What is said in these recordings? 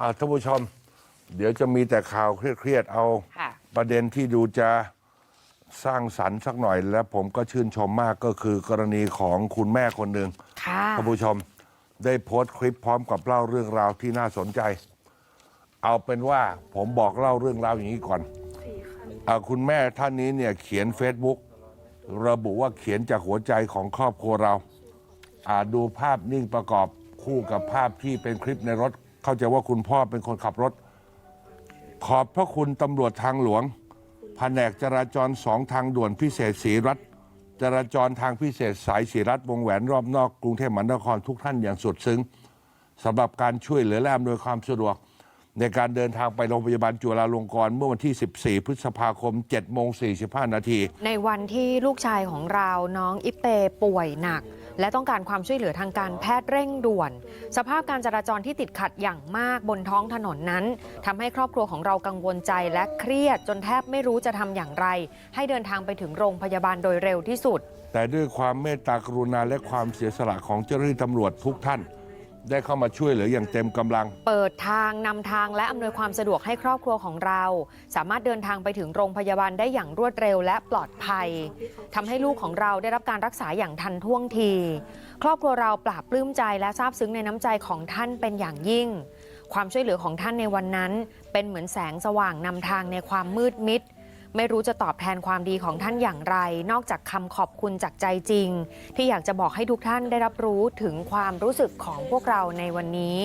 อ่าท่านผู้ชม เดี๋ยวจะมีแต่ข่าวเครียดๆเอา ค่ะ ประเด็นที่ดูจะสร้างสรรค์สักหน่อย และผมก็ชื่นชมมากก็คือกรณีของคุณแม่คนหนึ่ง ค่ะ ท่านผู้ชมได้โพสต์คลิปพร้อมกับเล่าเรื่องราวที่น่าสนใจ เอาเป็นว่าผมบอกเล่าเรื่องราวอย่างนี้ก่อนอาคุณแม่ท่านนี้เนี่ยเขียน Facebook ระบุว่าเขียนจากหัวใจของครอบครัวเราอาดูภาพนิ่งประกอบคู่กับภาพที่เป็นคลิปในรถ เข้าใจว่าคุณพ่อเป็นคนขับรถ ขอบพระคุณตำรวจทางหลวงแผนกจราจรสองทางด่วนพิเศษศรีรัฐ จราจรทางพิเศษสายศรีรัฐวงแหวนรอบนอกกรุงเทพมหานครทุกท่านอย่างสุดซึ้งสำหรับการช่วยเหลือและอำนวยความสะดวก ในการเดินทางไปโรงพยาบาลจุฬาลงกรณ์เมื่อวันที่ 14 พฤษภาคม7โมง45 นาที ในวันที่ลูกชายของเราน้องอิเปป่วยหนัก และต้องการความช่วยเหลือทางการแพทย์เร่งด่วน สภาพการจราจรที่ติดขัดอย่างมากบนท้องถนนนั้นทำให้ครอบครัวของเรากังวลใจและเครียดจนแทบไม่รู้จะทำอย่างไร ให้เดินทางไปถึงโรงพยาบาลโดยเร็วที่สุด แต่ด้วยความเมตตากรุณาและความเสียสละของเจ้าหน้าที่ตำรวจทุกท่าน ได้เข้ามาช่วยเหลืออย่างเต็มกำลัง เปิดทางนำทางและอำนวยความสะดวกให้ครอบครัวของเรา สามารถเดินทางไปถึงโรงพยาบาลได้อย่างรวดเร็วและปลอดภัยทำให้ลูกของเราได้รับการรักษาอย่างทันท่วงที ครอบครัวเราปราบปลื้มใจและซาบซึ้งในน้ำใจของท่านเป็นอย่างยิ่ง ความช่วยเหลือของท่านในวันนั้น เป็นเหมือนแสงสว่างนำทางในความมืดมิด ไม่รู้จะตอบแทนความดีของท่านอย่างไร นอกจากคำขอบคุณจากใจจริง ที่อยากจะบอกให้ทุกท่านได้รับรู้ถึงความรู้สึกของพวกเราในวันนี้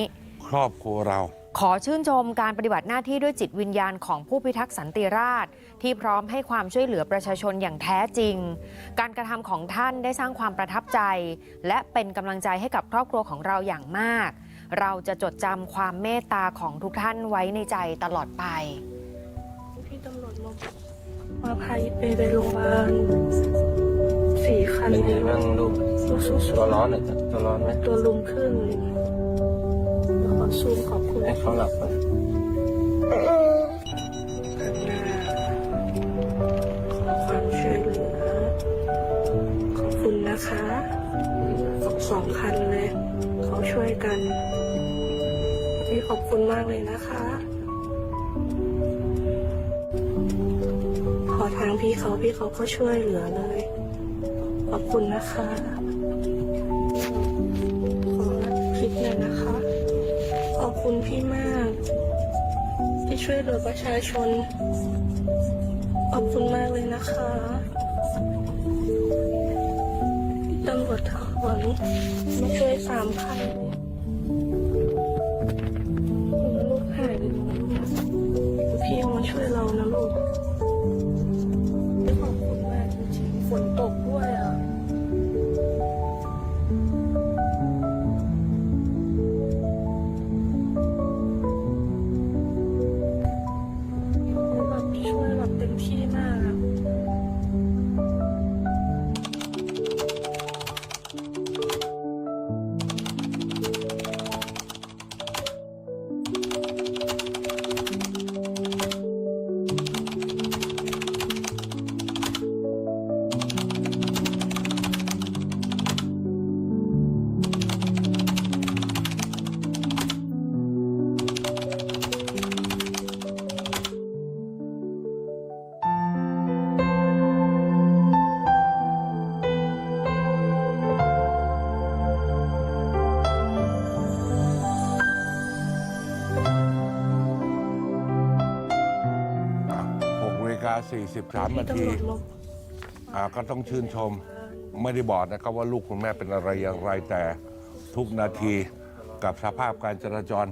ครอบครัวเรา ขอชื่นชมการปฏิบัติหน้าที่ด้วยจิตวิญญาณของผู้พิทักษ์สันติราษฎร์ที่พร้อมให้ความช่วยเหลือประชาชนอย่างแท้จริง การกระทำของท่านได้สร้างความประทับใจ และเป็นกำลังใจให้กับครอบครัวของเราอย่างมาก เราจะจดจำความเมตตาของทุกท่านไว้ในใจตลอดไปพี่ตำรวจมา มาพาอีเปไปโรงพยาบาลสี่คันเป็นไงเลยบ้างลูกสู้สู้สู้ตัวร้อนเหรอจ๊ะตัวร้อนไหมตัวลุมขึ้นแล้วขอซูมขอบคุณให้เขาหลับก่อนกันหน้าขอความช่วยเหลือขอบคุณนะคะสองสองคันเลยเขาช่วยกันพี่ขอบคุณมากเลยนะคะังพี่เขาพี่เขาก็ช่วยเหลือเลย ขอบคุณนะคะขอคลิปหน่อยนะคะ ขอบคุณพี่มาก ที่ช่วยเหลือประชาชน ขอบคุณมากเลยนะคะตำรวจทางหลวงมาช่วยสามพันลูกหายไปแล้วพี่เอามาช่วยเราาฬิกา43 นาทีตำรวจลบอ่าก็ต้องชื่นชมไม่ได้บอกนะครับว่าลูกคุณแม่เป็นอะไรอย่างไรแต่ทุกนาทีกับสภาพการจราจร